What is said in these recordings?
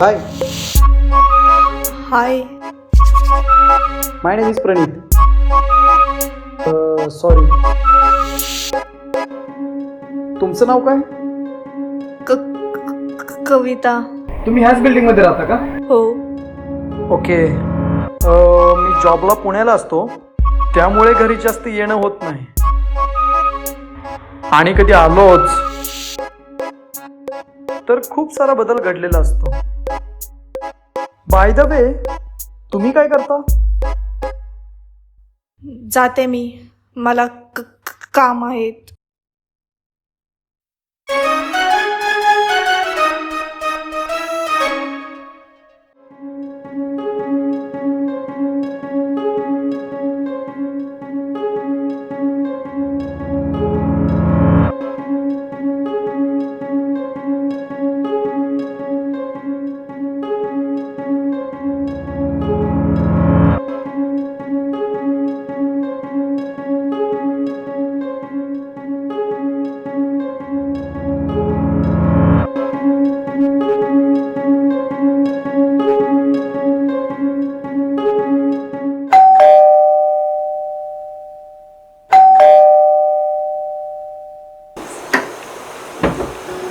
Hi. Hi. My name is Pranit sorry तुमचं नाव काय? क क- कविता. तुम्ही ह्याच बिल्डिंगमध्ये राहता का? हो. ओके मी जॉबला पुण्याला असतो. त्यामुळे घरी जास्त येणं होत नाही. आणि कधी आलोच तर खूप सारा बदल घडलेला असतो. बाय द वे तुम्ही काय करता? जाते मी. मला क- क- काम आहेत.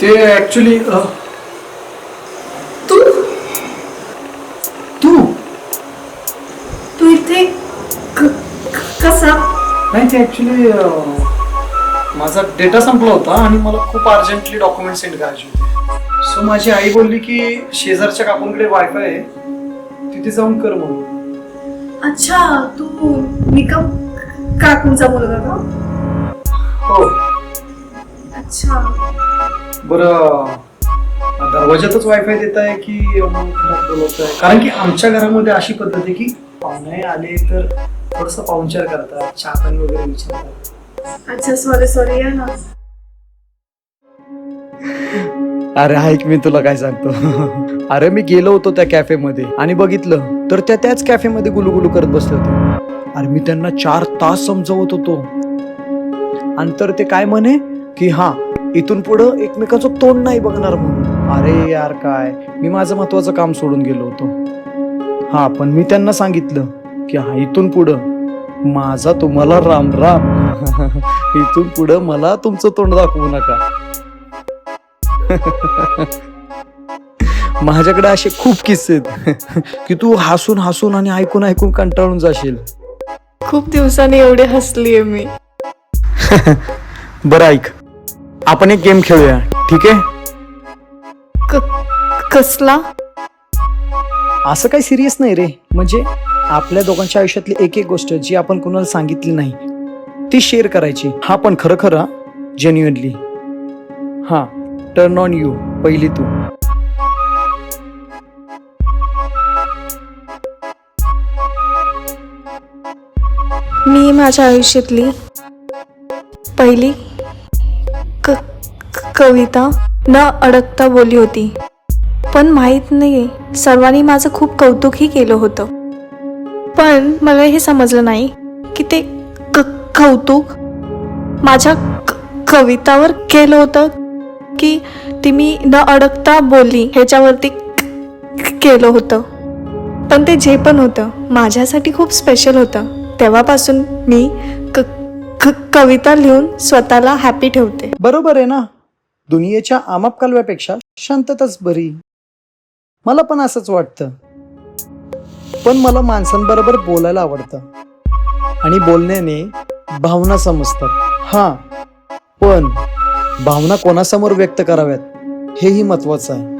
ते ऍक्च्युली तू? तू? तू इथे क- क- कसा? नाही ते ऍक्च्युली माझा डेटा संपला होता आणि मला खूप अर्जंटली डॉक्युमेंट सेंड करायचे होते. सो माझी आई बोलली की शेजारच्या काकूंकडे वायफाय आहे. तिथे जाऊन कर म्हणून. अच्छा तू निकम काकूंचा मुलगा का? हो. अच्छा. बरं दरवाजातच वायफाय देत आहे की कारण की आमच्या घरामध्ये अशी पद्धत आहे की पाहुणे आले तर थोडस पाहुणचार करतात चहा पाणी वगैरे विचारतात. अच्छा सॉरी सॉरी या ना. अरे ऐक मी तुला काय सांगतो. अरे मी गेलो होतो त्या कॅफेमध्ये आणि बघितलं तर त्या त्याच कॅफेमध्ये गुलुगुलू करत बसले होते. अरे मी त्यांना चार तास समजवत होतो. आणि तर ते काय म्हणे की हा इथून पुढं एकमेकाचं तोंड नाही बघणार म्हणून. अरे यार काय? मी माझं महत्वाचं काम सोडून गेलो होतो. हा पण मी त्यांना सांगितलं की हा इथून पुढं माझा तुम्हाला राम राम. इथून पुढं मला तुमचं तोंड दाखवू नका. माझ्याकडे असे खूप किस्से आहेत. की तू हसून हसून आणि ऐकून ऐकून कंटाळून जाशील. खूप दिवसांनी एवढे हसलीये मी. बरं ऐक. आपण एक गेम खेळूया. ठीक आहे? क- कसला? असं काही सिरियस नाही रे. म्हणजे आपल्या दोघांच्या आयुष्यातली एक एक गोष्ट जी आपण कोणाला सांगितली नाही ती शेअर करायची. हा पण खरं खरं जेन्युअनली हा टर्न ऑन यू पहिली तू. मी माझ्या आयुष्यातली पहिली कविता न अडकता बोलली होती. पण माहीत नाही सर्वांनी माझं खूप कौतुकही केलं होतं. पण मला हे समजलं नाही की ते क कौतुक माझ्या कवितावर केलं होतं की ती मी न अडकता बोलली ह्याच्यावरती केलं होतं. पण ते जे पण होतं माझ्यासाठी खूप स्पेशल होतं. तेव्हापासून मी क- कविता लिहून स्वतःला हॅपी ठेवते. बरोबर आहे ना? दुनियेच्या आमाप कालव्यापेक्षा शांतताच बरी. मला पण असंच वाटतं. पण मला माणसांबरोबर बोलायला आवडतं. आणि बोलण्याने भावना समजतात. हा पण भावना कोणासमोर व्यक्त कराव्यात हेही महत्वाचं आहे.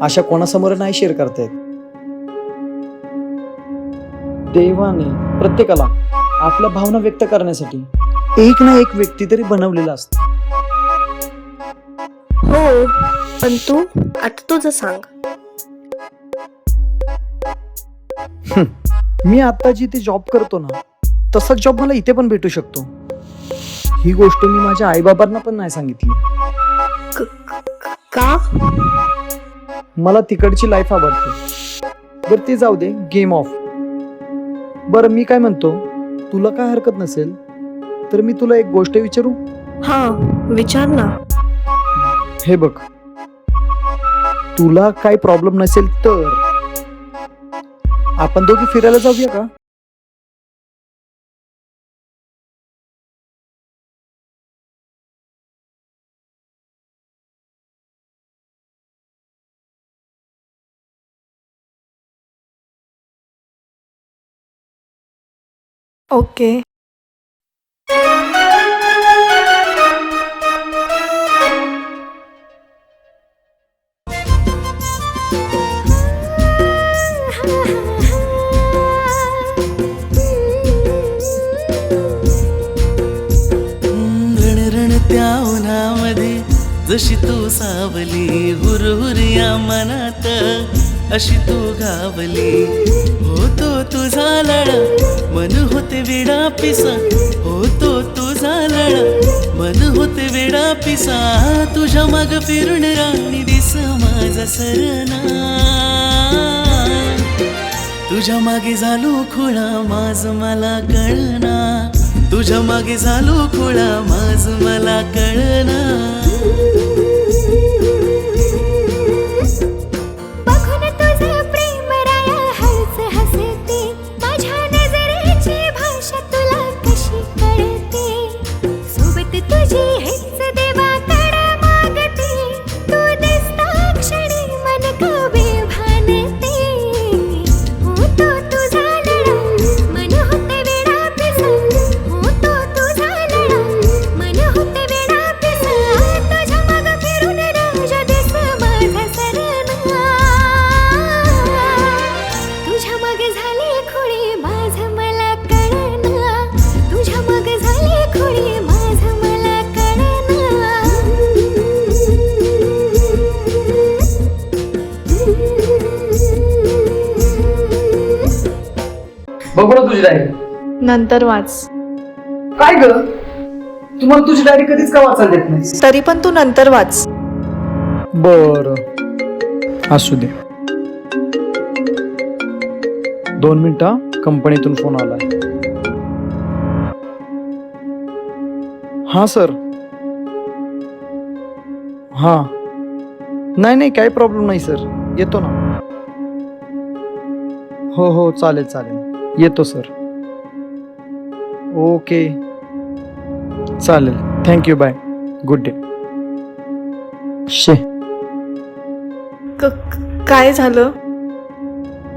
अशा कोणासमोर नाही शेअर करता येत. देवाने प्रत्येकाला आपल्या भावना व्यक्त करण्यासाठी एक ना एक व्यक्ती तरी बनवलेला असतो. हो पण तू आता तुझं सांग. मी आता जिथे जॉब करतो ना तसाच जॉब मला इथे पण भेटू शकतो. ही गोष्ट मी माझ्या आईबाबांना पण नाही सांगितली. का मला तिकडची लाईफ आवडते. बरं ते जाऊ दे गेम ऑफ बरं मी काय म्हणतो तुला काय हरकत नसेल तर मी तुला एक गोष्ट विचारू? हा विचार ना. हे बघ तुला काही प्रॉब्लेम नसेल तर आपण दोघी फिरायला जाऊया का ओके okay. तू सावली हुरहुरिया मनात. अशी तू गावली. होतो तुझा लळा मन होते विडा पिसा होतो तुझा लळा मन होते विडा पिसा तुझ्या मग फिरून राणी दिस माझा सरना. तुझ्या मागे झालो खुळा माझ मला कळना. तुझ्या मागे झालो खुळा माझ मला कळना. हेच देवा. बघू ना तुझी डायरी. नंतर वाच. काय ग? तुम्हाला तुझी डायरी कधीच का वाचायला देत नाही तरी पण तू नंतर वाच. बर. असू दे. दोन मिनिटं कंपनीतून फोन आलाय. हा सर. हा. नाही नाही काही प्रॉब्लेम नाही सर. येतो ना. हो हो चालेल चालेल. येतो सर. ओके. चालेल. Thank you bye good day शे. क- काय झालं?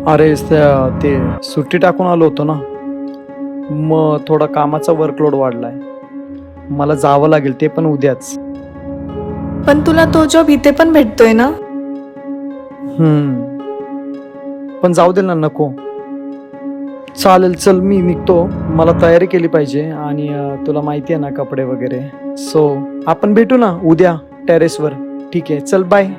अरे ते सुट्टी टाकून आलो होतो ना. मग थोडा कामाचा वर्कलोड वाढलाय. मला जावं लागेल ते पण उद्याच. पण तुला तो जॉब इथे पण भेटतोय ना? हम्म. पण जाऊ दे ना नको. चालेल चल मी निघतो. मला तयारी केली पाहिजे आणि तुला माहिती आहे ना कपडे वगैरे. सो आपण भेटू ना उद्या टेरेसवर ठीक आहे चल बाय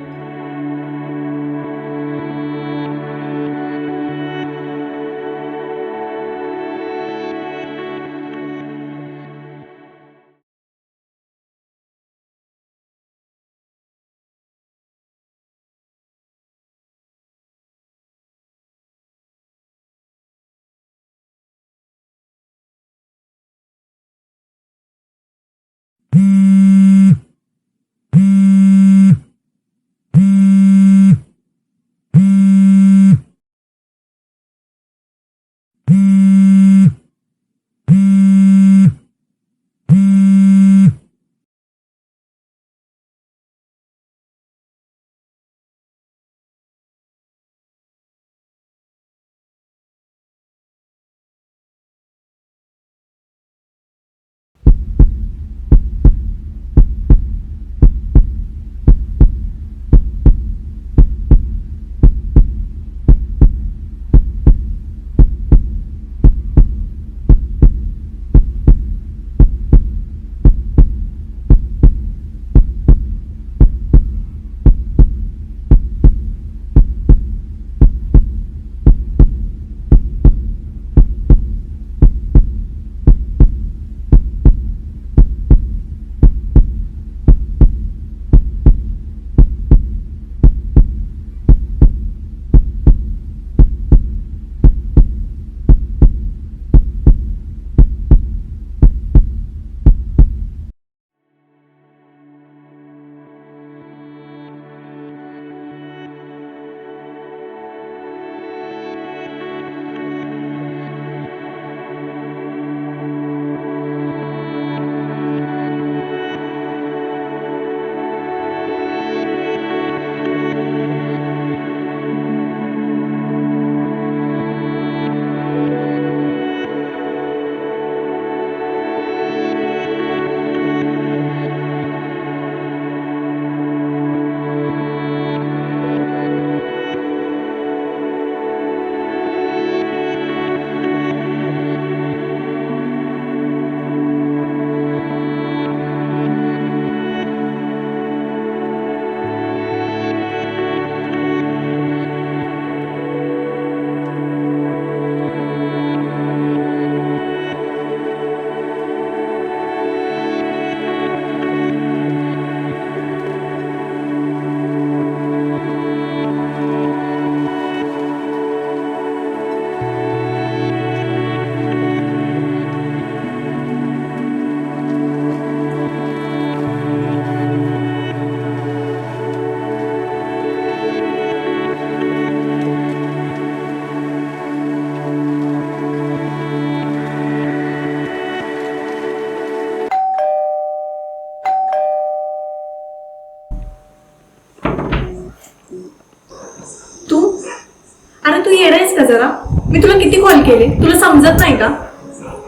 मी तुला किती कॉल केले? तुला समजत नाही का?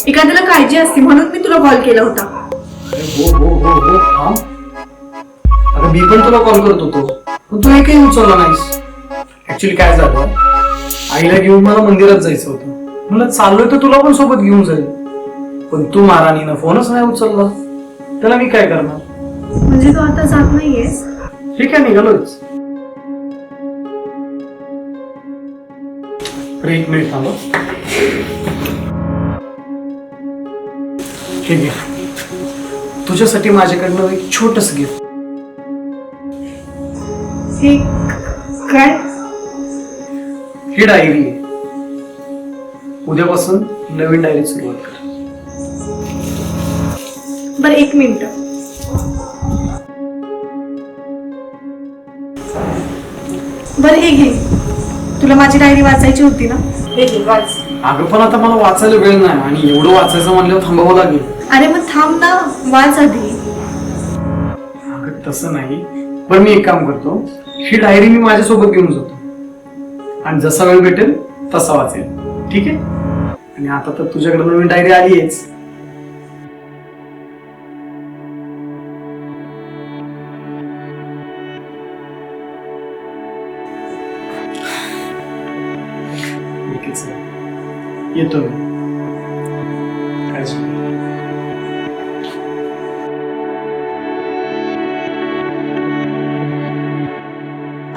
एखाद्याला काळजी असते म्हणून मी तुला कॉल केला होता. अरे हो हो हो हो थांब. अगं मी पण तुला कॉल करत होतो. पण तू एकही उचलला नाहीस. ऍक्च्युली काय झालं? आईला घेऊन मला मंदिरात जायचं होतं. मला चाललोय तर तुला पण सोबत घेऊन जाईल. पण तू महाराणीनं फोनच नाही उचलला. त्याला मी काय करणार? म्हणजे तू आता जात नाहीयेस? ठीक आहे निघालोच अरे एक मिनिट थांबा हे घे तुझ्यासाठी माझ्याकडनं एक छोटस गिफ्ट हे काय? ही डायरी आहे. उद्यापासून नवीन डायरी सुरुवात कर. बरं एक मिनिट. बरं हे घे. तुला माझी डायरी वाचायची होती ना? वाच. अगं पण आता मला वाचायला वेळ नाही आणि एवढं वाचायचं म्हणल्यावर थांबावं लागेल. अरे मग थांब ना. वाच आधी. अगं तसं नाही. पण मी एक काम करतो. ही डायरी मी माझ्यासोबत घेऊन जातो. आणि जसा वेळ भेटेल तसा वाचेल. ठीक आहे? आणि आता तर तुझ्याकडे नवीन डायरी आली आहेच येतो.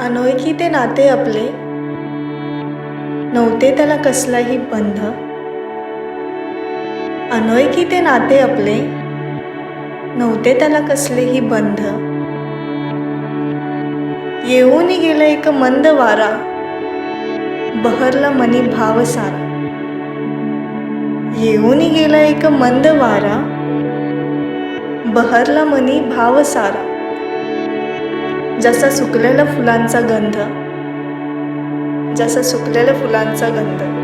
अनोळखी ते नाते आपले नव्हते त्याला कसलाही बंध. अनोळखी ते नाते आपले नव्हते त्याला कसलेही बंध. येऊन गेलं एक मंद वारा बहरला मनी भाव सारा येऊन गेला एक मंद वारा. बहरला मनी भाव सारा. जसा सुकलेल्या फुलांचा गंध. जसा सुकलेल्या फुलांचा गंध.